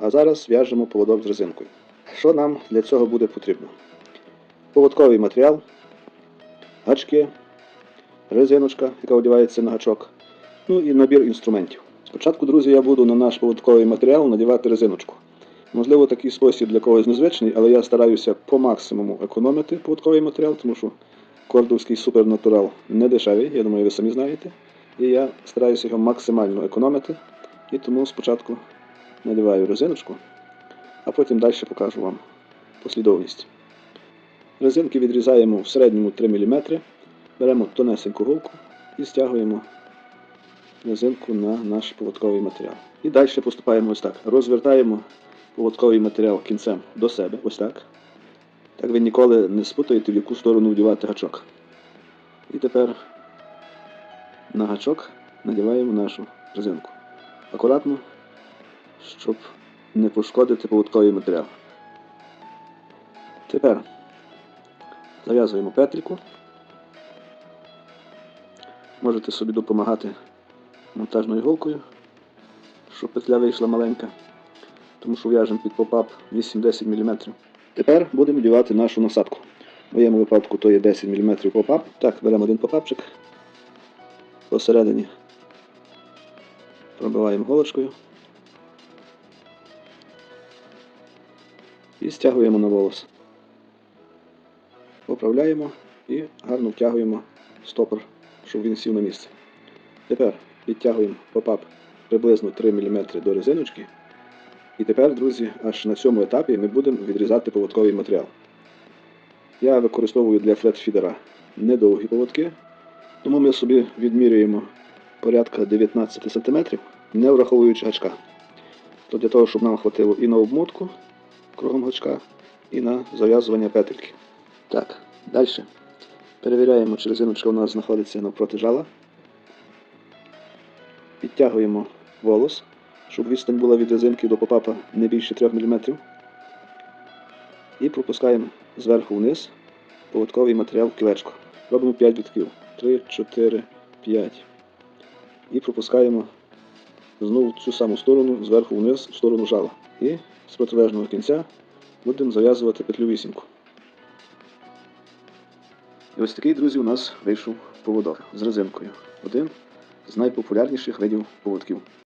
А зараз в'яжемо поводок з резинкою. Що нам для цього буде потрібно? Поводковий матеріал, гачки, резиночка, яка одягається на гачок, ну і набір інструментів. Спочатку, друзі, я буду на наш поводковий матеріал надівати резиночку. Можливо, такий спосіб для когось незвичний, але я стараюся по максимуму економити поводковий матеріал, тому що кордовський супернатурал не дешевий, я думаю, ви самі знаєте. І я стараюся його максимально економити. І тому спочатку надіваю резиночку, а потім далі покажу вам послідовність. Резинки відрізаємо в середньому 3 мм, беремо тонесеньку голку і стягуємо резинку на наш поводковий матеріал. І далі поступаємо ось так. Розвертаємо поводковий матеріал кінцем до себе, ось так. Так ви ніколи не спутаєте, в яку сторону вдівати гачок. І тепер на гачок надіваємо нашу резинку. Акуратно, щоб не пошкодити поводковий матеріал. Тепер зав'язуємо петліку. Можете собі допомагати монтажною голкою, щоб петля вийшла маленька, тому що в'яжемо під попап 8-10 мм. Тепер будемо вдівати нашу насадку. В моєму випадку то є 10 мм попап. Так, беремо один попапчик. Посередині пробиваємо голочкою і стягуємо на волос. Поправляємо і гарно втягуємо стопор, щоб він сів на місце. Тепер підтягуємо попап приблизно 3 мм до резиночки. І тепер, друзі, аж на цьому етапі ми будемо відрізати поводковий матеріал. Я використовую для флетфідера недовгі поводки, тому ми собі відмірюємо порядка 19 см, не враховуючи гачка. То для того, щоб нам хватило і на обмотку кругом гачка, і на зав'язування петельки. Так, далі. Перевіряємо, чи резиночка у нас знаходиться навпроти жала. Підтягуємо волос, щоб відстань була від резинки до попапа не більше 3 мм. І пропускаємо зверху вниз поводковий матеріал в кілечко. Робимо 5 вітків. 3, 4, 5. І пропускаємо знову цю саму сторону, зверху вниз, в сторону жала. І з протилежного кінця будемо зав'язувати петлю вісімку. І ось такий, друзі, у нас вийшов поводок з резинкою. Один з найпопулярніших видів поводків.